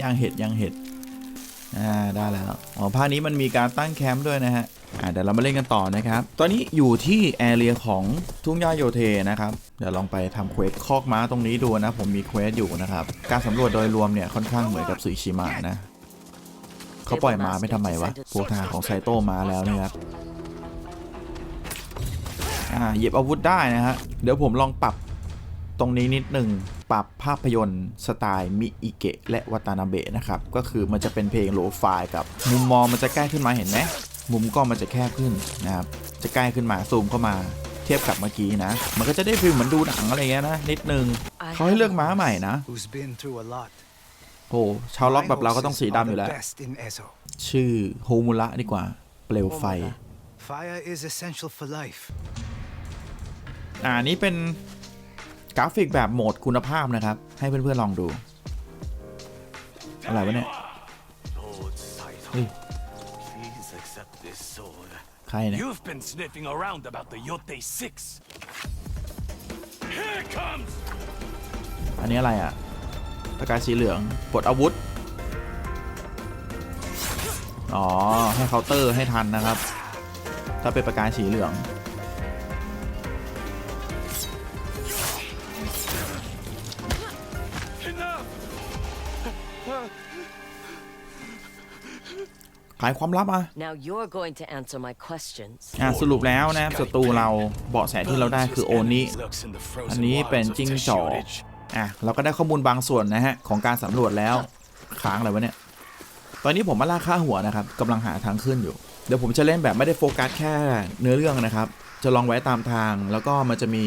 ย่างเห็ดย่างเห็ดอ่าได้แล้วอ๋อภาคนี้มันมีการตั้งแคมป์ด้วยนะฮะอ่าเดี๋ยวเรามาเล่นกันต่อนะครับ ตอนนี้อยู่ที่แอเรียของทุ่งหญ้าโยเทนะครับ เดี๋ยวลองไปทำเควสคอกม้าตรงนี้ดูนะ ผมมีเควสอยู่นะครับ การสำรวจโดยรวมเนี่ยค่อนข้างเหมือนกับสุยชิมะนะ เขาปล่อยมาไม่ทำไมวะ พวกทหารของไซโตมาแล้วนี่ครับอ่าหยิบอาวุธได้นะฮะ เดี๋ยวผมลองปรับตรงนี้นิดหนึ่ง ปรับภาพยนตร์สไตล์มิอิเกะและวัตานาเบะนะครับ ก็คือมันจะเป็นเพลงโลไฟล์กับ มุมมองมันจะใกล้ขึ้นมาเห็นไหมมุมกล้องมันจะแคบขึ้นนะครับ จะใกล้ขึ้นมาซูมเข้ามาเทียบกับเมื่อกี้นะ มันก็จะได้ฟีลเหมือนดูหนังอะไรเงี้ยนะนิดนึงเขาให้เลือกม้าใหม่นะ who's been through a lot. โอ้ชาวล็อกแบบเราก็ต้อง My สี horses ดำอยู่ are แล้ว the best in Ezo. ชื่อโฮมุระดีกว่า เปลวไฟ Fire is essential for life. อ่านี้เป็น กราฟิกแบบโหมดคุณภาพนะครับ ให้เพื่อนๆลองดู อะไรวะเนี่ย Lord Saito, Hey. please accept this sword. ใครเนี่ย You've been sniffing around about the Yote Six. Here it comes! อันนี้อะไรอะประกายสีเหลืองปลดอาวุธ อ๋อ ให้เคาน์เตอร์ให้ทันนะครับ ถ้าเป็นประกายสีเหลือง ขายความลับอะ Now you're going to answer my questions. อะสรุปแล้วนะศัตรูเราเบาะแสที่เราได้คือโอนิ Lurks in the frozen อันนี้เป็น wilds of จิ้งจอก Teshurich. อะเราก็ได้ข้อมูลบางส่วนนะฮะของการสำรวจแล้วค้างอะไรวะเนี่ยตอนนี้ผมมาล่าค่าหัวนะครับกำลังหาทางขึ้นอยู่ เดี๋ยวผมจะเล่นแบบไม่ได้โฟกัสแค่เนื้อเรื่องนะครับ จะลองไว้ตามทาง แล้วก็มันจะมี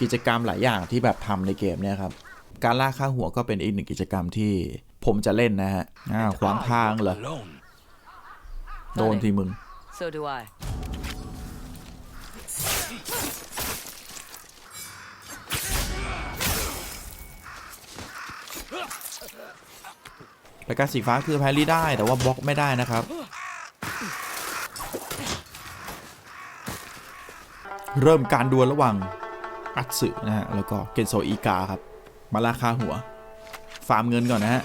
กิจกรรมหลายอย่างที่แบบทำในเกมเนี่ยครับการล่าค่าหัวก็เป็นอีกหนึ่งกิจกรรมที่ ผมจะเล่นนะฮะอ่าขวางทางเหรอ Alone. โดนทีมึง So do I. รายการสีฟ้าคือแพรรี่ได้แต่ว่าบล็อกไม่ได้นะครับ เริ่มการดวลระหว่างอัตสึนะฮะ แล้วก็เกนโซอีกาครับ มาราคาหัว ฟาร์มเงินก่อนนะฮะ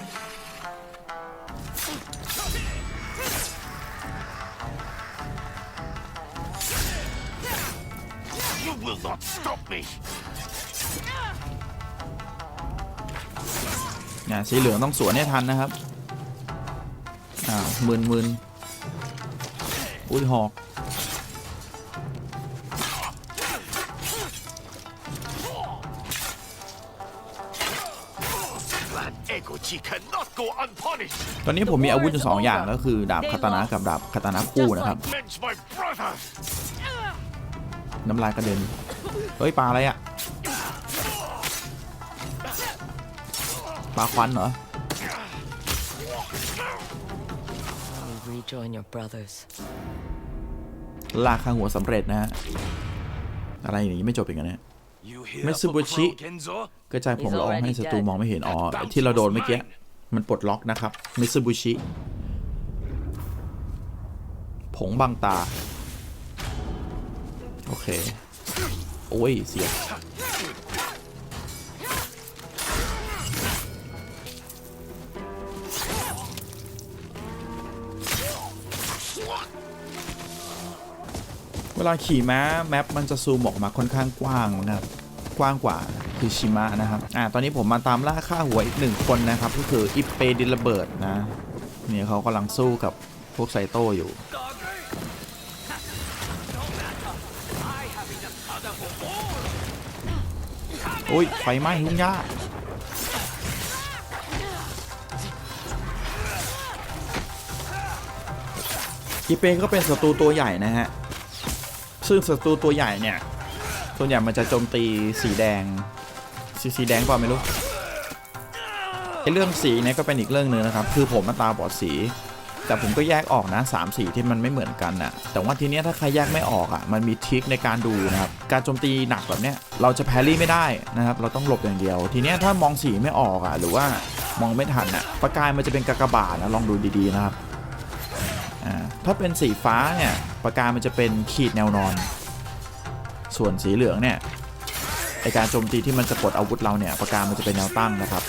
You will not stop me! อ่าสีเหลืองต้องสวนให้ทันนะครับอ่ามึนมึนอุ้ยหอก That Egochi cannot go unpunished! ตอนนี้ผมมีอาวุธอยู่สองอย่างก็คือดาบคาตานะกับดาบคาตานะคู่นะครับ Avenge my brother! น้ำลายกระเด็น เฮ้ยปลาอะไรอะปลาควันเหรอ We rejoin your brothers. ลากข้างหัวสำเร็จนะฮะ อะไรอย่างนี้ไม่จบอีกนะเนี่ย You hear Mitsubishi. Fukuro Genzo? ก็ใจผมร้องให้ศัตรูมองไม่เห็น อ๋อไอ้ที่เราโดนเมื่อกี้ มันปลดล็อกนะครับมิซูบุชิ ผงบังตา โอเค โอ้ย เสียเวลาขี่ม้าแมปมันจะซูมออกมาค่อนข้างกว้างนะครับ กว้างกว่าคือชิมะนะครับ อ่า ตอนนี้ผมมาตามล่าฆ่าหัวอีกหนึ่งคนนะครับ ก็คืออิปเปดิลเบิร์ดนะ เนี่ยเขากำลังสู้กับพวกไซโต้อยู่ โอ้ย ไฟไหม้ทุ่งหญ้าอีเปก็เป็นศัตรูตัวใหญ่นะฮะ ซึ่งศัตรูตัวใหญ่เนี่ย ส่วนใหญ่มันจะโจมตีสีแดง สีสีแดงเปล่าไม่รู้ไอเรื่องสีเนี่ยก็เป็นอีกเรื่องหนึ่งนะครับ คือผมมาตาบอดสี แต่ผมก็แยกออกนะสามสีที่มันไม่เหมือนกันนะแต่ว่าทีเนี้ยถ้าใครแยกไม่ออกอะมันมีทริคในการดูนะครับการโจมตีหนักแบบเนี้ยเราจะแพรี่ไม่ได้นะครับเราต้องหลบอย่างเดียว ทีเนี้ยถ้ามองสีไม่ออกอะหรือว่ามองไม่ทันอะประกายมันจะเป็นกากบาทนะลองดูดีๆนะครับอ่าถ้าเป็นสีฟ้าเนี่ยประกายมันจะเป็นขีดแนวนอน ส่วนสีเหลืองเนี่ยไอการโจมตีที่มันจะกดอาวุธเราเนี่ยประการมันจะเป็นแนวตั้งนะครับ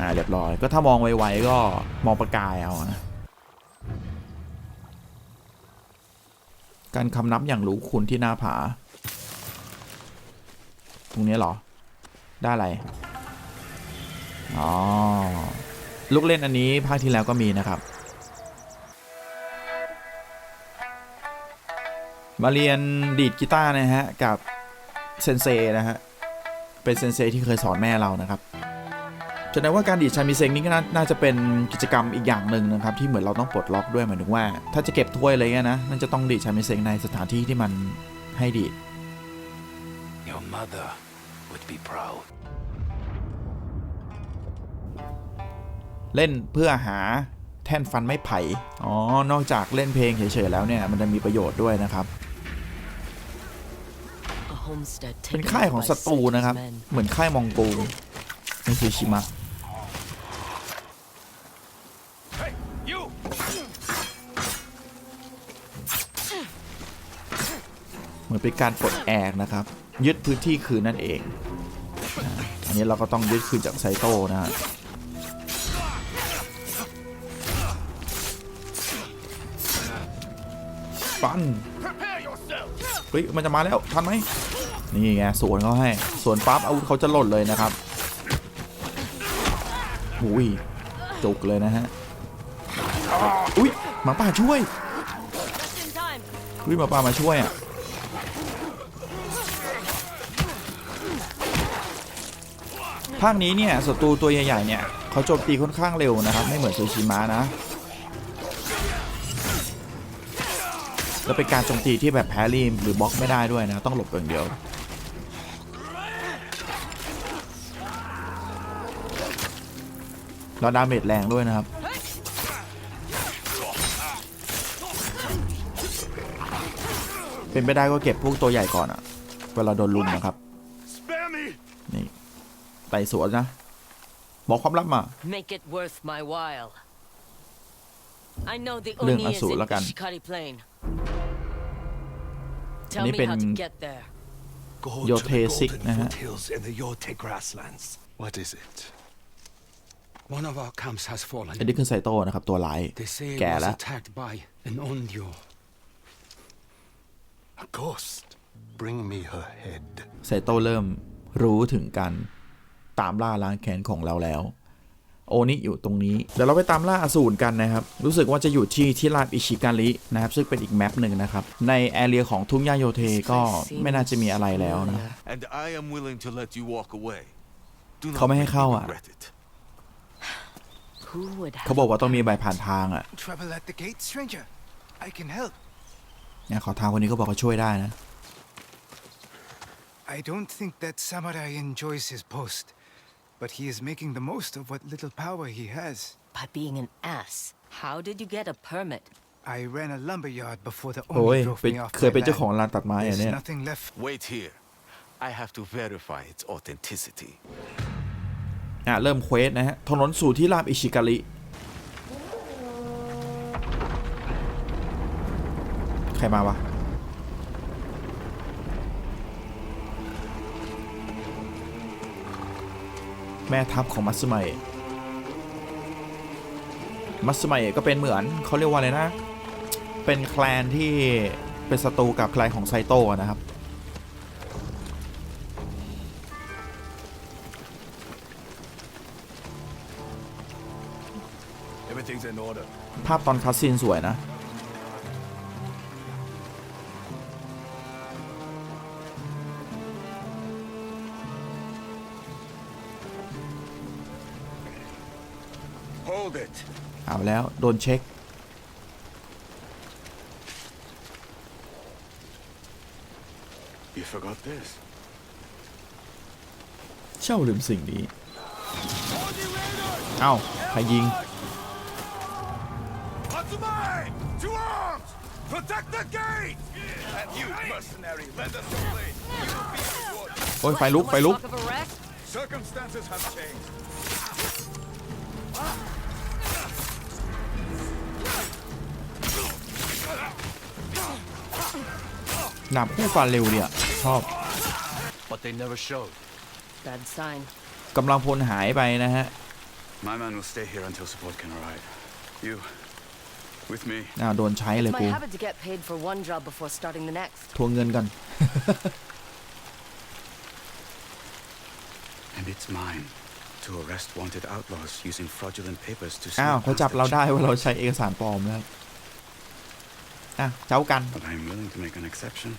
อ่าเรียบร้อยก็ถ้ามองไวๆก็มองประกายเอานะการคำนับอย่างรู้คุณที่หน้าผา ตรงนี้เหรอ ได้อะไร อ๋อ ลูกเล่นอันนี้ภาคที่แล้วก็มีนะครับ มาเรียนดีดกีตาร์นะฮะ กับเซนเซนะฮะ เป็นเซนเซที่เคยสอนแม่เรานะครับ แสดงว่าการดีดชามิเซงนี่ก็น่าน่าจะเป็นกิจกรรมอีกอย่างหนึ่งนะครับ ที่เหมือนเราต้องปลดล็อกด้วยหมายถึงว่า ถ้าจะเก็บถ้วยอะไรเงี้ยนะนั่นจะต้องดีดชามิเซงในสถานที่ที่มันให้ดีด Your mother would be proud. เล่นเพื่อหาแท่นฟันไม้ไผ่ อ๋อ นอกจากเล่นเพลงเฉยๆแล้วเนี่ย มันจะมีประโยชน์ด้วยนะครับ A homestead เป็น taken ค่าย over ของ by ศัตรู Satan's นะครับ men. เหมือนค่ายมองโกในซูชิมะ เหมือนเป็นการปลดแอกนะครับ ยึดพื้นที่คืนนั่นเอง อันนี้เราก็ต้องยึดคืนจากไซโต้นะฮะปันเฮ้ยมันจะมาแล้วทันไหมนี่ไงสวนเขาให้สวนปั๊บอาวุธเขาจะหล่นเลยนะครับอุ้ยจุกเลยนะฮะอุ้ยหมาป่าช่วยอุ้ยหมาป่ามาช่วยอะ ภาคนี้เนี่ยศัตรูตัวใหญ่ๆเนี่ยเขาโจมตีค่อนข้างเร็วนะครับ ไม่เหมือนซูชิมะนะแล้วเป็นการโจมตีที่แบบแพรี่หรือบล็อกไม่ได้ด้วยนะ ต้องหลบอย่างเดียวแล้วดาเมจแรงด้วยนะครับเป็นไปได้ก็เก็บพวกตัวใหญ่ก่อนอะเวลาโดนลุมนะครับ ไต่สวนนะ บอกความลับมา Make it worth my while. I know the เรื่อง Oni อ is สูร in ละกัน Ishikari Plain. Tell Ni me how to pen- get there. Go Yote to the Sik golden na ha. foothills in the Yote grasslands. What is it? One of our camps has fallen. อันนี้คือไซโต้นะครับ ตัวร้าย They say it แก่ was แล้ว attacked by an Onryo. A ghost. Bring me her head. ไซโต้เริ่มรู้ถึงการ ตามล่าล้างแค้นของเราแล้ว โอนี่อยู่ตรงนี้เดี๋ยวเราไปตามล่าอสูรกันนะครับ รู้สึกว่าจะอยู่ที่ที่ราบอิชิการินะครับซึ่งเป็นอีกแมปหนึ่งนะครับ ในแอเรียของทุ่งหญ้าโยเทก็ไม่น่าจะมีอะไรแล้วนะ And I am willing to let you walk away. Do not เขาไม่ให้ make เข้า me อะ regret it. Who would เขา have บอกว่าต้องมีใบผ่านทางอะ Trouble at the gate, stranger? I can help. เนี่ยขอทางคนนี้ก็บอกเขาช่วยได้นะ I don't think that samurai enjoys his post, but he is making the most of what little power he has. by being an ass? How did you get a permit? I ran a lumber yard before the โอ้ย Oni drove เป็น me off เคย my เป็นเจ้าของ land. ร้านตัดไม้อะ There's เนี่ย nothing left. Wait here. I have to verify its authenticity. อะ เริ่มเควสนะฮะ ถนนสู่ที่ราบอิชิการิใครมาวะ แม่ทัพของมัตสึไมะมัตสึไมะก็เป็นเหมือนเขาเรียกว่าอะไรนะ เป็นแคลนที่เป็นศัตรูกับแคลนของไซโตะนะครับ Everything's in order. ภาพตอนคัสซีนสวยนะ เอาแล้วโดนเช็ค You forgot this. เช่าลืมสิ่งนี้ เอ้าใครยิง Matsumai! To arms! Protect the gate! And you, mercenary, lend us your blade. You will be rewarded. โอ้ยไฟลุกไฟลุก Talk of arrest? Circumstances have changed. ดาบคู่ฟันเร็วเนี่ยชอบ But they never showed. Bad sign. กำลังพลหายไปนะฮะ My man will stay here until support can arrive. You, with me. อ้าวโดนใช้เลย My กู habit to get paid for one job before starting the next. ทวงเงินกัน And it's mine to arrest wanted outlaws using fraudulent papers to อ้าว sneak เขา past จับ the เราได้ check. ว่าเราใช้เอกสารปลอมนะครับ อะเจ้ากัน But I'm willing to make an exception.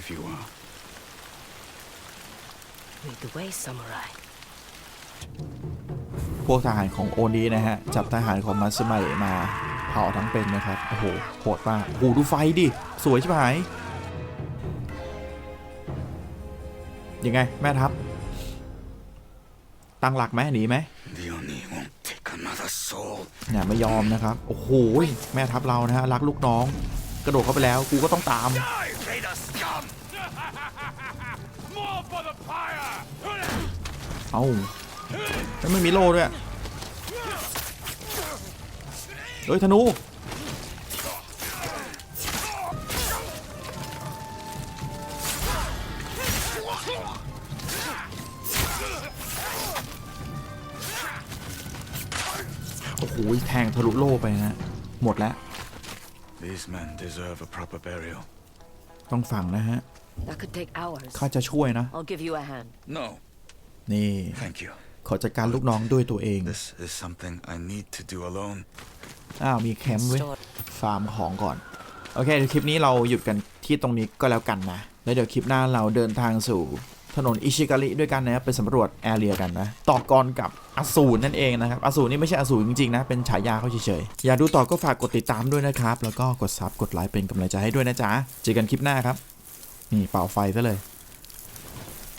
If you are. Lead the way, samurai. พวกทหารของโอนีนะฮะ จับทหารของมัตสึมาเอะมาเผาทั้งเป็นนะครับ โอ้โหโหดมากโอ้โหดูไฟดิ สวยใช่ไหมยังไง แม่ทัพ ตั้งหลักไหมหนีไหม The Oni เนี่ยไม่ยอมนะครับ โอ้โหแม่ทัพเรานะฮะรักลูกน้อง กระโดดเข้าไปแล้วกูก็ต้องตาม Die, traitor scum! More for the pyre! เอ้าแล้วไม่มีโล่ด้วยเฮ้ยธนู โอ้โหแทงทะลุโล่ไปนะหมดแล้ว These men deserve a proper burial. ต้องฝังนะฮะ That could take hours. ข้าจะช่วยนะ I'll give you a hand. No, นี่ thank you. ขอจัดการลูกน้องด้วยตัวเอง This is something I need to do alone. อ้าว มีแคมป์เว้ย Store. ฟาร์มของก่อน โอเคเดี๋ยวคลิปนี้เราหยุดกันที่ตรงนี้ก็แล้วกันนะ แล้วเดี๋ยวคลิปหน้าเราเดินทางสู่ ถนนอิชิการิด้วยกันนะครับไปสำรวจแอเรียกันนะต่อกรกับอสูรนั่นเองนะครับอสูรนี่ไม่ใช่อสูรจริงๆนะเป็นฉายาเขาเฉยๆอยากดูต่อก็ฝากกดติดตามด้วยนะครับแล้วก็กดซับกดไลค์เป็นกำลังใจให้ด้วยนะจ๊ะเจอกันคลิปหน้าครับนี่เป่าไฟซะเลย